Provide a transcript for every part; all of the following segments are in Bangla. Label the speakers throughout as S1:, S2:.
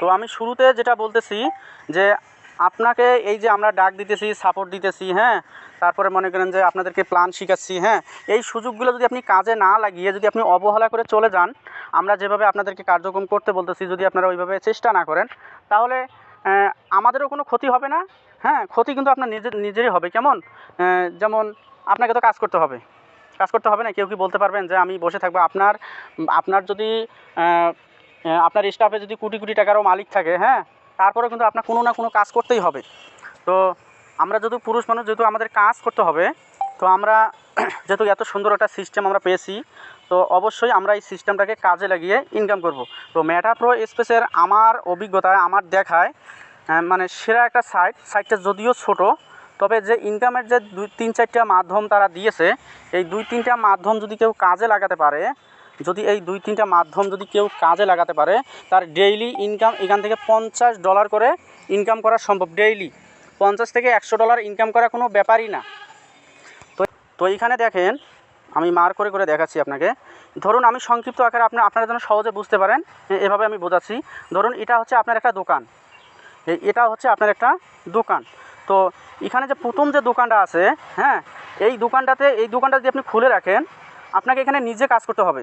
S1: তো আমি শুরুতে যেটা বলতেছি যে আপনাকে এই যে আমরা ডাক দিতেছি সাপোর্ট দিতেছি হ্যাঁ তারপরে মনে করেন যে আপনাদেরকে প্ল্যান শিখাচ্ছি হ্যাঁ এই সুযোগগুলো যদি আপনি কাজে না লাগিয়ে যদি আপনি অবহেলা করে চলে যান, আমরা যেভাবে আপনাদেরকে কার্যক্রম করতে বলতেছি, যদি আপনারা ওইভাবে চেষ্টা না করেন, তাহলে আমাদেরও কোনো ক্ষতি হবে না হ্যাঁ ক্ষতি কিন্তু আপনার নিজের নিজেরই হবে। কেমন? যেমন আপনাকে তো কাজ করতে হবে। কাজ করতে হবে না? কেউ কি বলতে পারবেন যে আমি বসে থাকব? আপনার আপনার যদি আপনার স্টাফে যদি কোটি কোটি টাকারও মালিক থাকে হ্যাঁ তারপরেও কিন্তু আপনার কোনো না কোনো কাজ করতেই হবে। তো আমরা যেহেতু পুরুষ মানুষ, যেহেতু আমাদের কাজ করতে হবে, তো আমরা যেহেতু এত সুন্দর একটা সিস্টেম আমরা পেয়েছি, তো অবশ্যই আমরা এই সিস্টেমটাকে কাজে লাগিয়ে ইনকাম করব। তো ম্যাটা প্রো স্পেসের আমার অভিজ্ঞতায়, আমার দেখায় মানে সেরা একটা সাইট সাইটটা যদিও ছোট, তবে যে ইনকামের যে দুই, তিন, চারটা মাধ্যম তারা দিয়েছে, এই দুই, তিনটা মাধ্যম যদি কেউ কাজে লাগাতে পারে যদি এই দুই তিনটা মাধ্যম যদি কেউ কাজে লাগাতে পারে, তার ডেইলি ইনকাম এখান থেকে পঞ্চাশ ডলার করে ইনকাম করা সম্ভব ডেইলি পঞ্চাশ থেকে একশো ডলার ইনকাম করা কোনো ব্যাপারই না। তো তো এইখানে দেখেন, আমি মার করে করে দেখাচ্ছি আপনাকে। ধরুন আমি সংক্ষিপ্ত আকারে আপনার আপনারা যেন সহজে বুঝতে পারেন এভাবে আমি বোঝাচ্ছি। ধরুন এটা হচ্ছে আপনার একটা দোকান। এটা হচ্ছে আপনার একটা দোকান। তো এখানে যে প্রথম যে দোকানটা আছে হ্যাঁ এই দোকানটাতে, এই দোকানটা যদি আপনি খুলে রাখেন, আপনাকে এখানে নিজে কাজ করতে হবে।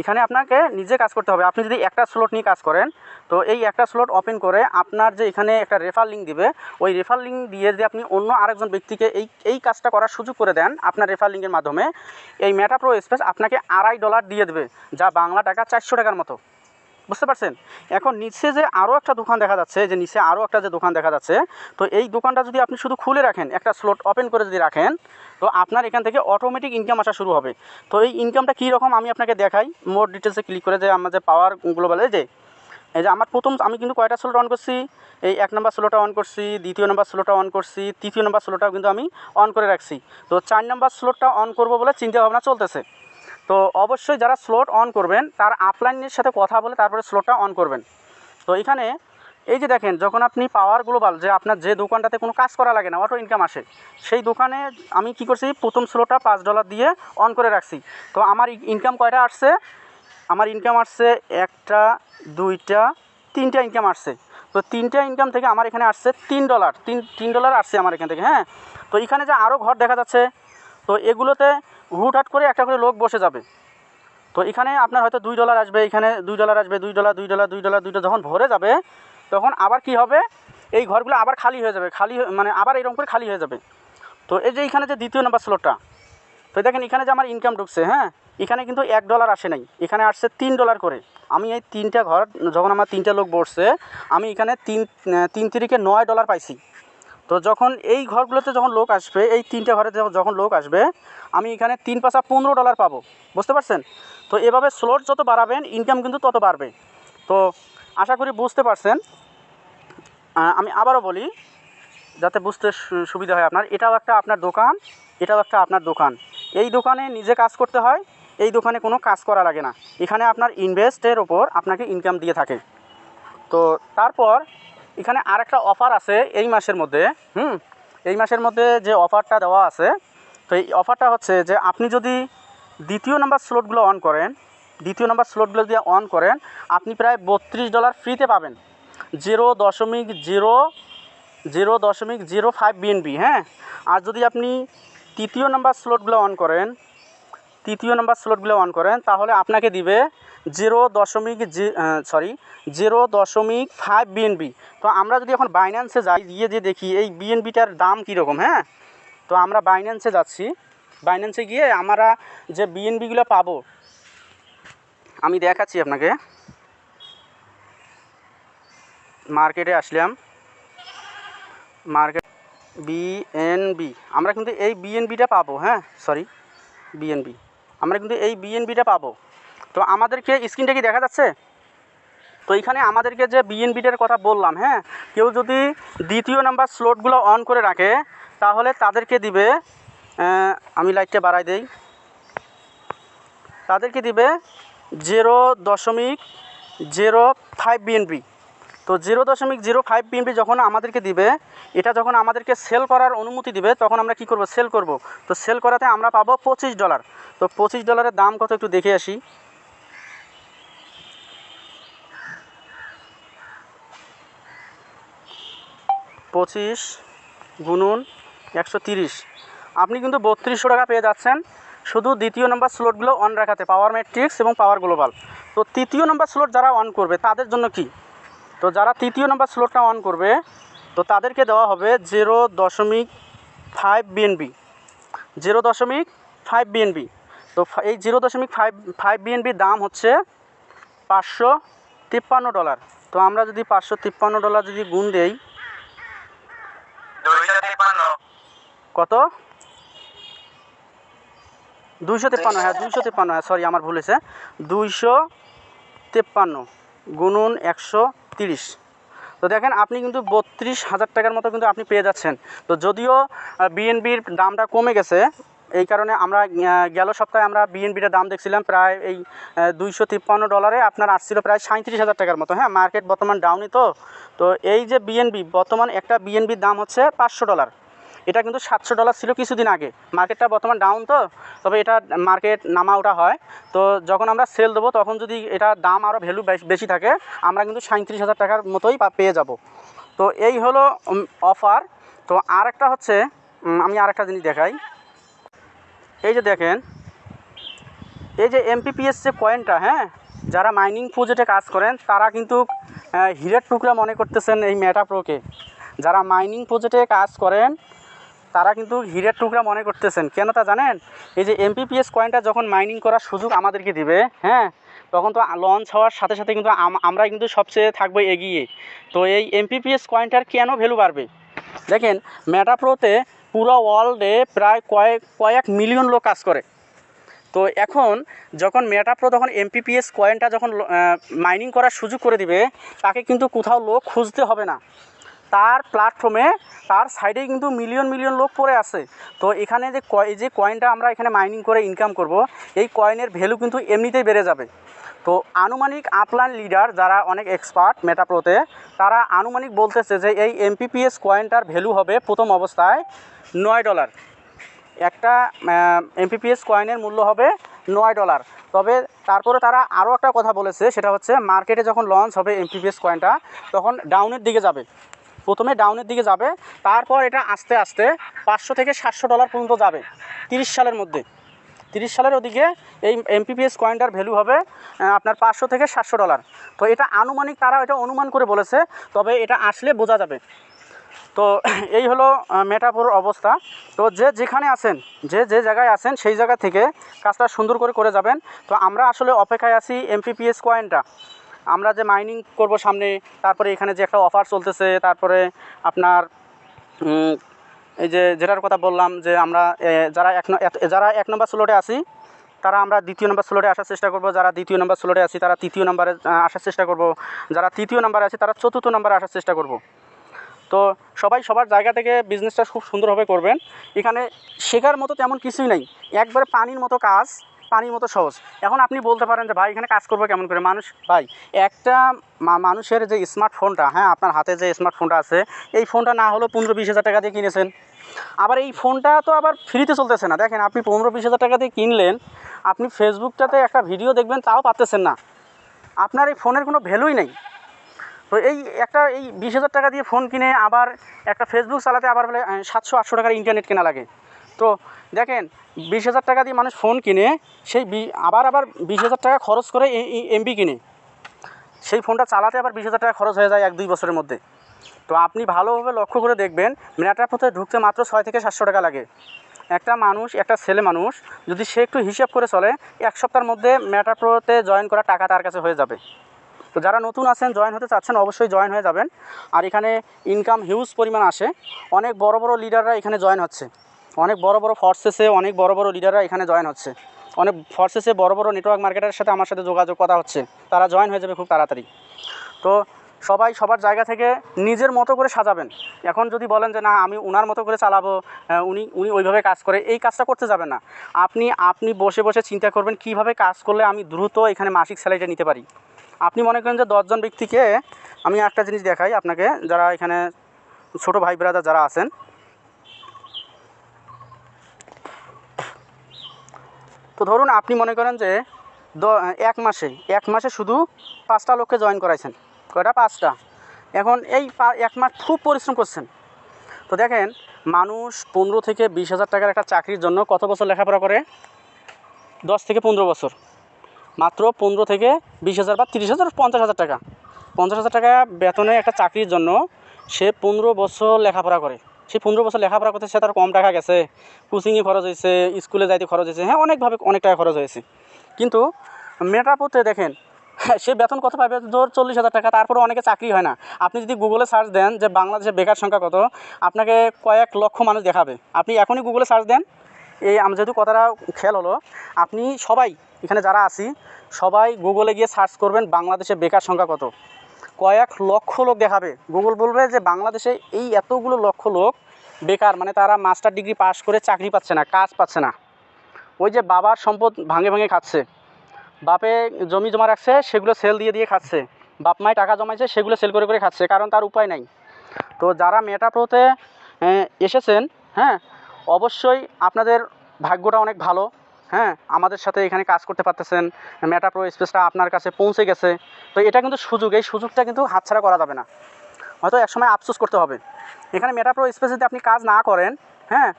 S1: এখানে আপনাকে নিজে কাজ করতে হবে। আপনি যদি একটা স্লট নিয়ে কাজ করেন, তো এই একটা স্লট ওপেন করে আপনার যে এখানে একটা রেফার লিঙ্ক দিবে, ওই রেফার লিঙ্ক দিয়ে যদি আপনি অন্য আরেকজন ব্যক্তিকে এই এই কাজটা করার সুযোগ করে দেন আপনার রেফার লিঙ্কের মাধ্যমে, এই মেটা প্রো স্পেস আপনাকে আড়াই ডলার দিয়ে দেবে, যা বাংলা টাকা চারশো টাকার মতো। বুঝতে পারছেন? এখন নিচে যে আরও একটা দোকান দেখা যাচ্ছে, যে নিচে আরও একটা যে দোকান দেখা যাচ্ছে, তো এই দোকানটা যদি আপনি শুধু খুলে রাখেন, একটা স্লট ওপেন করে যদি রাখেন, তো আপনার এখান থেকে অটোমেটিক ইনকাম আসা শুরু হবে। তো এই ইনকামটা কী রকম আমি আপনাকে দেখাই। মোর ডিটেলসে ক্লিক করে যে আমার যে পাওয়ার গ্লোবালে যে, এই যে আমার প্রথম আমি কিন্তু কয়টা স্লোটা অন করছি? এই এক নম্বর স্লোটা অন করছি, দ্বিতীয় নম্বর স্লোটা অন করছি, তৃতীয় নম্বর স্লোটাও কিন্তু আমি অন করে রাখছি। তো চার নম্বর স্লোটটা অন করব বলে চিন্তা ভাবনা চলতেছে। তো অবশ্যই যারা স্লট অন করবেন, তার আপলাইনের সাথে কথা বলে তারপরে স্লটটা অন করবেন। তো এখানে এই যে দেখেন, যখন আপনি পাওয়ার গ্লোবাল যে আপনার যে দোকানটাতে কোনো কাজ করা লাগে না অটো ইনকাম আসে, সেই দোকানে আমি কি করছি, প্রথম স্লোটা পাঁচ ডলার দিয়ে অন করে রাখছি। তো আমার ইনকাম কয়টা আসছে? আমার ইনকাম আসছে একটা, দুইটা, তিনটা ইনকাম আসছে। তো তিনটা ইনকাম থেকে আমার এখানে আসছে তিন ডলার তিন তিন ডলার আসছে আমার এখান থেকে হ্যাঁ? তো এখানে যে আরও ঘর দেখা যাচ্ছে, তো এগুলোতে হুটহাট করে একটা করে লোক বসে যাবে। তো এখানে আপনার হয়তো দুই ডলার আসবে, এখানে দুই ডলার আসবে, দুই ডলার দুই ডলার দুই ডলার দুই ডলার যখন ভরে যাবে, তখন আবার কি হবে? এই ঘরগুলো আবার খালি হয়ে যাবে, খালি মানে আবার এরকম করে খালি হয়ে যাবে। তো এই যে এখানে যে দ্বিতীয় নাম্বার স্লটটা তো দেখেন এখানে যে আমার ইনকাম ঢুকছে হ্যাঁ? এখানে কিন্তু এক ডলার আসে নাই, এখানে আসছে তিন ডলার করে। আমি এই তিনটা ঘর, যখন আমার তিনটা লোক বসছে, আমি এখানে তিন তিন তিরিকে নয় ডলার পাইছি। তো যখন এই ঘরগুলোতে যখন লোক আসবে, এই তিনটে ঘরে যখন- লোক আসবে, আমি এখানে তিন পাঁচা পনেরো ডলার পাবো। বুঝতে পারছেন? তো এভাবে স্লোট যত বাড়াবেন ইনকাম কিন্তু তত বাড়বে। তো আশা করি বুঝতে পারছেন। আমি আবারও বলি, যাতে বুঝতে সুবিধা হয় আপনার, এটাও একটা আপনার দোকান, এটাও একটা আপনার দোকান। এই দোকানে নিজে কাজ করতে হয়, এই দোকানে কোনো কাজ করা লাগে না। এখানে আপনার ইনভেস্টের ওপর আপনাকে ইনকাম দিয়ে থাকে। তো তারপর এখানে আরেকটা অফার আছে এই মাসের মধ্যে, হুম? এই মাসের মধ্যে যে অফারটা দেওয়া আছে, তো এই অফারটা হচ্ছে যে আপনি যদি দ্বিতীয় নাম্বার স্লটগুলো অন করেন, দ্বিতীয় নাম্বার স্লটগুলো যদি অন করেন, আপনি প্রায় বত্রিশ ডলার ফ্রিতে পাবেন। জিরো দশমিক জিরো জিরো দশমিক জিরো ফাইভ বিএনবি হ্যাঁ? আর যদি আপনি তৃতীয় নাম্বার স্লটগুলো অন করেন তৃতীয় নাম্বার স্লটগুলো অন করেন, তাহলে আপনাকে দিবে জিরো দশমিক সরি জিরো দশমিক ফাইভ বিএনবি তো আমরা যদি এখন বাইন্যান্সে যাই, গিয়ে যে দেখি, এই বিএনবিটার দাম কীরকম হ্যাঁ? তো আমরা বাইন্যান্সে যাচ্ছি। বাইন্যান্সে গিয়ে আমরা যে বিএনবিগুলো পাবো, আমি দেখাচ্ছি আপনাকে। মার্কেটে আসলাম। মার্কেট বিএনবি আমরা কিন্তু এই বিএনবিটা পাবো হ্যাঁ? সরি বিএনবি আমরা কিন্তু এই বিএনবিটা পাবো। তো আমাদেরকে স্ক্রিনটা কি দেখা যাচ্ছে? তো এখানে আমাদেরকে যে বিএনবিটার কথা বললাম হ্যাঁ? কেউ যদি দ্বিতীয় নাম্বার স্লটগুলো অন করে রাখে, তাহলে তাদেরকে দিবে আমি লাইটটা বাড়াই দেই। তাদেরকে দিবে জিরো দশমিক জিরো ফাইভ বিএনবি তো জিরো দশমিক জিরো ফাইভ পিএমপি যখন আমাদেরকে দিবে, এটা যখন আমাদেরকে সেল করার অনুমতি দিবে, তখন আমরা কি করব? সেল করব। তো সেল করাতে আমরা পাবো পঁচিশ ডলার তো পঁচিশ ডলারের দাম কত একটু দেখে আসি। পঁচিশ গুনুন একশো তিরিশ। আপনি কিন্তু বত্রিশশো টাকা পেয়ে যাচ্ছেন। শুধু দ্বিতীয় নম্বর স্লটগুলো অন রাখাতে পাওয়ার ম্যাট্রিক্স এবং পাওয়ার গ্লোবাল তো তৃতীয় নম্বর স্লট যারা অন করবে, তাদের জন্য কি? তো যারা তৃতীয় নম্বর স্লোটটা অন করবে তো তাদেরকে দেওয়া হবে জিরো দশমিক ফাইভ বিএনবি জিরো দশমিক ফাইভ বিএনবি তো এই জিরো দশমিক ফাইভ ফাইভ বিএনবির দাম হচ্ছে পাঁচশো তিপ্পান্ন ডলার তো আমরা যদি পাঁচশো তিপ্পান্ন ডলার যদি গুণ দেই কত? দুইশো তিপ্পান্ন হ্যাঁ দুইশো তিপ্পান্ন হ্যাঁ সরি আমার ভুল হয়েছে। দুইশো তিপ্পান্ন গুনুন একশো তিরিশ। তো দেখেন, আপনি কিন্তু বত্রিশ হাজার টাকার মতো কিন্তু আপনি পেয়ে যাচ্ছেন। তো যদিও বিএনবির দামটা কমে গেছে, এই কারণে আমরা গেল সপ্তাহে আমরা বিএনবিটা দাম দেখছিলাম প্রায় এই দুইশো তিপ্পান্ন ডলারে, আপনার আসছিল প্রায় সাঁত্রিশ হাজার টাকার মতো। হ্যাঁ মার্কেট বর্তমান ডাউনই তো। তো এই যে বিএনবি বর্তমান একটা বিএনবির দাম হচ্ছে পাঁচশো ডলার। এটা কিন্তু সাতশো ডলার ছিল কিছুদিন আগে। মার্কেটটা বর্তমান ডাউন তো, তবে এটা মার্কেট নামা ওঠা হয়। তো যখন আমরা সেল দেবো, তখন যদি এটা দাম আরও ভ্যালু বেশি থাকে, আমরা কিন্তু সাঁত্রিশ হাজার টাকার মতোই পেয়ে যাব। তো এই হলো অফার তো আর একটা হচ্ছে আমি আর একটা জিনিস দেখাই। এই যে দেখেন, এই যে এমপিপিএস যে কয়েনটা হ্যাঁ যারা মাইনিং প্রজেক্টে কাজ করেন, তারা কিন্তু হীরের টুকরা মনে করতেছেন এই মেটা প্রোকে যারা মাইনিং প্রজেক্টে কাজ করেন তারা কিন্তু হীরের টুকরা মনে করতেছেন। কেন তা জানেন? এই যে এমপিপিএস কয়েনটা যখন মাইনিং করার সুযোগ আমাদেরকে দিবে হ্যাঁ তখন তো লঞ্চ হওয়ার সাথে সাথে কিন্তু আম- আমরা কিন্তু সবচেয়ে থাকব এগিয়ে। তো এই এমপিপিএস কয়েনটার কেন ভ্যালু বাড়বে? দেখেন মেটাপ্রোতে পুরো ওয়ার্ল্ডে প্রায় কয়েক কয়েক মিলিয়ন লোক কাজ করে। তো এখন যখন মেটাপ্রো তখন এমপিপিএস কয়েনটা যখন মাইনিং করার সুযোগ করে দিবে, তাকে কিন্তু কোথাও লোক খুঁজতে হবে না। তার প্ল্যাটফর্মে তার সাইডেই কিন্তু মিলিয়ন মিলিয়ন লোক পড়ে আছে। তো এখানে যে কয় যে কয়েনটা আমরা এখানে মাইনিং করে ইনকাম করব, এই কয়েনের ভ্যালু কিন্তু এমনিতেই বেড়ে যাবে। তো আনুমানিক আপলাইন লিডার যারা অনেক এক্সপার্ট মেটাপ্রোতে তারা আনুমানিক বলতেছে যে এই এমপিপিএস কয়েনটার ভ্যালু হবে প্রথম অবস্থায় নয় ডলার একটা এমপিপিএস কয়েনের মূল্য হবে নয় ডলার তবে তারপরে তারা আরও একটা কথা বলেছে, সেটা হচ্ছে মার্কেটে যখন লঞ্চ হবে এমপিপিএস কয়েনটা তখন ডাউনের দিকে যাবে। প্রথমে ডাউনের দিকে যাবে, তারপর এটা আস্তে আস্তে পাঁচশো থেকে সাতশো ডলার পর্যন্ত যাবে, তিরিশ সালের মধ্যে। তিরিশ সালের ওদিকে এই এমপিপিএস কয়েনটার ভ্যালু হবে আপনার পাঁচশো থেকে সাতশো ডলার তো এটা আনুমানিক তারা এটা অনুমান করে বলেছে, তবে এটা আসলে বোঝা যাবে। তো এই হলো মেটাপুর অবস্থা। তো যে যেখানে আছেন, যে যে জায়গায় আছেন, সেই জায়গা থেকে কাজটা সুন্দর করে করে যাবেন। তো আমরা আসলে অপেক্ষায় আছি এমপিপিএস কয়েনটা আমরা যে মাইনিং করব সামনে, তারপরে এখানে যে একটা অফার চলতেছে, তারপরে আপনার এই যে যেটার কথা বললাম যে আমরা যারা এক যারা এক নম্বর স্লোটে আছি, তারা আমরা দ্বিতীয় নম্বর স্লোটে আসার চেষ্টা করব। যারা দ্বিতীয় নম্বর স্লোটে আছি, তারা তৃতীয় নম্বরে আসার চেষ্টা করব। যারা তৃতীয় নম্বরে আছে, তারা চতুর্থ নম্বরে আসার চেষ্টা করব। তো সবাই সবার জায়গা থেকে বিজনেসটা খুব সুন্দরভাবে করবেন। এখানে শেখার মতো তেমন কিছুই নেই। একবারে পানির মতো কাজ পানির মতো সহজ। এখন আপনি বলতে পারেন যে, ভাই, এখানে কাজ করব কেমন করে? মানুষ, ভাই, একটা মানুষের যে স্মার্টফোনটা হ্যাঁ আপনার হাতে যে স্মার্টফোনটা আছে, এই ফোনটা না হলেও পনেরো বিশ হাজার টাকা দিয়ে কিনেছেন। আবার এই ফোনটা তো আবার ফ্রিতে চলতেছে না। দেখেন, আপনি পনেরো বিশ হাজার টাকা দিয়ে কিনলেন, আপনি ফেসবুকটাতে একটা ভিডিও দেখবেন, তাও পাচ্তেছেন না। আপনার এই ফোনের কোনো ভ্যালুই নেই। তো এই একটা, এই বিশ হাজার টাকা দিয়ে ফোন কিনে আবার একটা ফেসবুক চালাতে আবার বলে সাতশো, আটশো টাকার ইন্টারনেট কেনা লাগে। তো দেখেন, বিশ হাজার টাকা দিয়ে মানুষ ফোন কিনে, সেই আবার আবার বিশ হাজার টাকা খরচ করে এমবি কিনে। সেই ফোনটা চালাতে আবার বিশ হাজার টাকা খরচ হয়ে যায় এক, দুই বছরের মধ্যে। তো আপনি ভালোভাবে লক্ষ্য করে দেখবেন মেটার পথে ঢুকতে মাত্র ছয় থেকে সাতশো টাকা লাগে। একটা মানুষ, একটা ছেলে মানুষ, যদি সে একটু হিসাব করে চলে, এক সপ্তাহের মধ্যে মেটাপ্রোতে জয়েন করা টাকা তার কাছে হয়ে যাবে। তো যারা নতুন আছেন জয়েন হতে চাচ্ছেন, অবশ্যই জয়েন হয়ে যাবেন। আর এখানে ইনকাম হিউজ পরিমাণ আসে। অনেক বড় বড় লিডাররা এখানে জয়েন হচ্ছে। অনেক বড় বড় ফোর্সেসে অনেক বড় বড় লিডাররা এখানে জয়েন হচ্ছে। অনেক ফোর্সেসে বড় বড় নেটওয়ার্ক মার্কেটের সাথে আমার সাথে যোগাযোগ কথা হচ্ছে। তারা জয়েন হয়ে যাবে খুব তাড়াতাড়ি। তো সবাই সবার জায়গা থেকে নিজের মতো করে সাজাবেন। এখন যদি বলেন যে, না, আমি উনার মতো করে চালাবো উনি উনি ওইভাবে কাজ করে, এই কাজটা করতে যাবেন না। আপনি আপনি বসে বসে চিন্তা করবেন কীভাবে কাজ করলে আমি দ্রুত এখানে মাসিক স্যালারিটা নিতে পারি। আপনি মনে করেন যে দশজন ব্যক্তিকে আমি একটা জিনিস দেখাই আপনাকে, যারা এখানে ছোট ভাই ব্রাদার যারা আছেন তো ধরুন আপনি মনে করেন যে দ- এক মাসে এক মাসে শুধু পাঁচটা লোককে জয়েন করাইছেন। কয়টা? পাঁচটা। এখন এই এক মাস খুব পরিশ্রম করছেন। তো দেখেন, মানুষ পনেরো থেকে বিশ হাজার টাকার একটা চাকরির জন্য কত বছর লেখাপড়া করে? দশ থেকে পনেরো বছর। মাত্র পনেরো থেকে বিশ হাজার বা তিরিশ হাজার, পঞ্চাশ হাজার টাকা। পঞ্চাশ হাজার টাকা বেতনে একটা চাকরির জন্য সে পনেরো বছর লেখাপড়া করে। সেই পনেরো বছর লেখাপড়া করতে সে তার কম টাকা গেছে কোচিংয়ে খরচ হয়েছে স্কুলে যাইতে খরচ হয়েছে হ্যাঁ অনেকভাবে অনেক টাকা খরচ হয়েছে। কিন্তু মেটাপোতে দেখেন হ্যাঁ, সে বেতন কত পাবে? ধর চল্লিশ হাজার টাকা তারপরে অনেকে চাকরি হয় না। আপনি যদি গুগলে সার্চ দেন যে বাংলাদেশে বেকার সংখ্যা কত আপনাকে কয়েক লক্ষ মানুষ দেখাবে। আপনি এখনই গুগলে সার্চ দেন এই আমি যেহেতু কথাটা খেয়াল হলো আপনি সবাই এখানে যারা আছি সবাই গুগলে গিয়ে সার্চ করবেন বাংলাদেশে বেকার সংখ্যা কত। কয়েক লক্ষ লোক দেখাবে। গুগল বলবে যে বাংলাদেশে এই এতগুলো লক্ষ লোক বেকার মানে তারা মাস্টার ডিগ্রি পাশ করে চাকরি পাচ্ছে না কাজ পাচ্ছে না। ওই যে বাবার সম্পদ ভাঙে ভাঙে খাচ্ছে। বাপে জমি জমা রাখছে সেগুলো সেল দিয়ে দিয়ে খাচ্ছে। বাপ মায় টাকা জমাইছে সেগুলো সেল করে করে খাচ্ছে কারণ তার উপায় নাই। তো যারা মেটাপ্রোতে আহ, এসেছেন হ্যাঁ অবশ্যই আপনাদের ভাগ্যটা অনেক ভালো। হ্যাঁ আমাদের সাথে এখানে কাজ করতে পারতেছেন। মেটাপ্রো স্পেসটা আপনার কাছে পৌঁছে গেছে। তো এটা কিন্তু সুযোগ, এই সুযোগটা কিন্তু হাতছাড়া করা যাবে না। হয়তো একসময় আফসোস করতে হবে। এখানে মেটাপ্রো স্পেসে যদি আপনি কাজ না করেন হ্যাঁ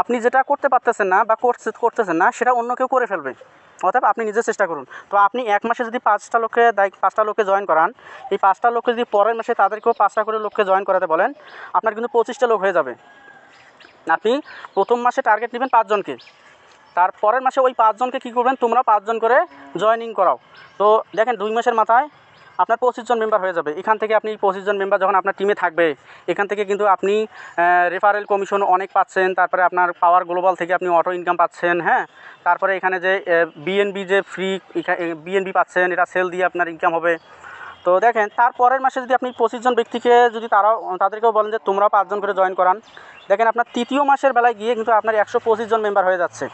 S1: আপনি যেটা করতে পারতেছেন না বা করছে, করতেছেন না, সেটা অন্য কেউ করে ফেলবে। অর্থাৎ আপনি নিজে চেষ্টা করুন। তো আপনি এক মাসে যদি পাঁচটা লোককে পাঁচটা লোককে জয়েন করান, এই পাঁচটা লোককে যদি পরের মাসে তাদেরকেও পাঁচটা করে লোককে জয়েন করাতে বলেন, আপনার কিন্তু পঁচিশটা লোক হয়ে যাবে। আপনি প্রথম মাসে টার্গেট নেবেন পাঁচজনকে। তার পরের মাসে ওই পাঁচজনকে কী করবেন? তোমরা পাঁচজন করে জয়েনিং করাও। তো দেখেন দুই মাসের মাথায় আপনার পঁচিশ জন মেম্বার হয়ে যাবে। এখান থেকে আপনি পঁচিশ জন মেম্বার যখন আপনার টিমে থাকবে, এখান থেকে কিন্তু আপনি রেফারেল কমিশন অনেক পাচ্ছেন, তারপরে আপনার পাওয়ার গ্লোবাল থেকে আপনি অটো ইনকাম পাচ্ছেন হ্যাঁ? তারপরে এখানে যে বিএনবি যে ফ্রি বিএনবি পাচ্ছেন এটা সেল দিয়ে আপনার ইনকাম হবে। তো দেখেন, তার পরের মাসে যদি আপনি পঁচিশ জন ব্যক্তিকে যদি তারাও, তাদেরকেও বলেন যে তোমরা পাঁচজন করে জয়েন করান। দেখেন আপনার তৃতীয় মাসের বেলায় গিয়ে কিন্তু আপনার একশো পঁচিশ জন মেম্বার হয়ে যাচ্ছে।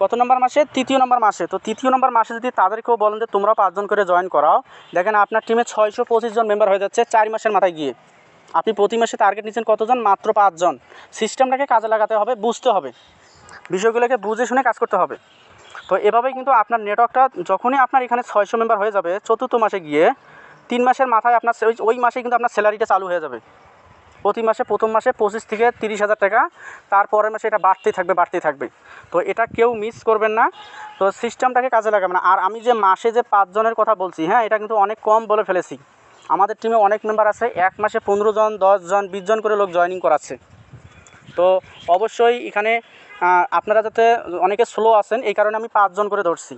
S1: কত নম্বর মাসে? তৃতীয় নম্বর মাসে। তো তৃতীয় নম্বর মাসে যদি তাদেরকেও বলেন যে তোমরা পাঁচজন করে জয়েন করাও, দেখেন আপনার টিমে ছয়শো পঁচিশ জন মেম্বার হয়ে যাচ্ছে চার মাসের মাথায় গিয়ে। আপনি প্রতি মাসে টার্গেট নিচ্ছেন কতজন? মাত্র পাঁচজন। সিস্টেমটাকে কাজে লাগাতে হবে, বুঝতে হবে। বিষয়গুলোকে বুঝে শুনে কাজ করতে হবে। তো এভাবেই কিন্তু আপনার নেটওয়ার্কটা যখনই আপনার এখানে ছয়শো মেম্বার হয়ে যাবে, চতুর্থ মাসে গিয়ে তিন মাসের মাথায় আপনার ওই মাসে কিন্তু আপনার স্যালারিটা চালু হয়ে যাবে। প্রতি মাসে, প্রথম মাসে পঁচিশ থেকে তিরিশ হাজার টাকা, তারপরের মাসে এটা বাড়তেই থাকবে বাড়তেই থাকবে। তো এটা কেউ মিস করবেন না। তো সিস্টেমটাকে কাজে লাগাবেন আর আমি যে মাসে যে পাঁচজনের কথা বলছি হ্যাঁ এটা কিন্তু অনেক কম বলে ফেলেছি। আমাদের টিমে অনেক মেম্বার আছে, এক মাসে পনেরো জন, দশ জন, বিশ জন করে লোক জয়েনিং করাচ্ছে। তো অবশ্যই এখানে আপনারা যাতে অনেকে স্লো আছেন, এই কারণে আমি পাঁচজন করে ধরছি।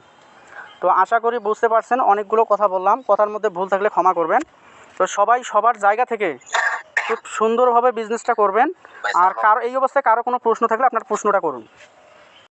S1: তো আশা করি বুঝতে পারছেন, অনেকগুলো কথা বললাম। কথার মধ্যে ভুল থাকলে ক্ষমা করবেন। তো সবাই সবার জায়গা থেকে খুব সুন্দরভাবে বিজনেসটা করবেন। আর কারও এই অবস্থায় কারও কোনো প্রশ্ন থাকলে আপনার প্রশ্নটা করুন।